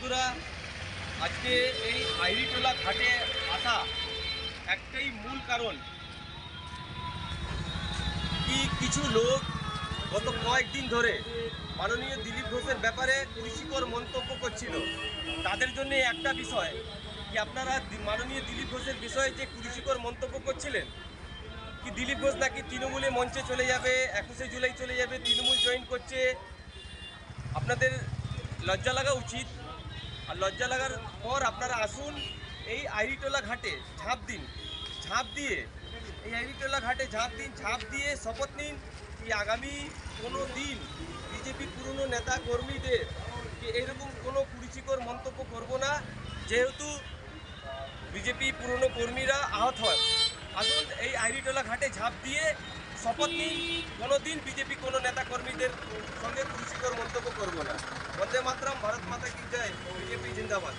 বন্ধুরা, আজকে এই আইরিটোলা ঘাটে আসা একটাই মূল কারণ। কি কিছু লোক গত কয়েকদিন ধরে মাননীয় দিলীপ ঘোষের ব্যাপারে কৃষিকর মন্তব্য করছিল। তাদের জন্য একটা বিষয়, কি আপনারা মাননীয় দিলীপ ঘোষের বিষয়ে যে কৃষিকর মন্তব্য করছিলেন, কি দিলীপ ঘোষ নাকি তৃণমূলে মঞ্চে চলে যাবে, একুশে জুলাই চলে যাবে, তৃণমূল জয়েন করছে, আপনাদের লজ্জা লাগা উচিত? আর লজ্জা লাগার পর আপনারা আসুন এই আইরিটোলা ঘাটে ঝাঁপ দিন। ঝাঁপ দিয়ে, এই আইরিটোলা ঘাটে ঝাঁপ দিন, ঝাঁপ দিয়ে শপথ নিন কি আগামী কোনো দিন বিজেপি পুরনো নেতা কর্মীদের এরকম কোনো কুরুচিকর মন্তব্য করব না? যেহেতু বিজেপি পুরনো কর্মীরা আহত হয়। আসুন এই আইরিটোলা ঘাটে ঝাঁপ দিয়ে শপথ নিন, কোনো দিন বিজেপি কোনো নেতা কর্মীদের সঙ্গে কুরুচিকর মন্তব্য করব না। বন্দে মাতরম, ভারত মাতা কি জয়। জিন্দাবাদ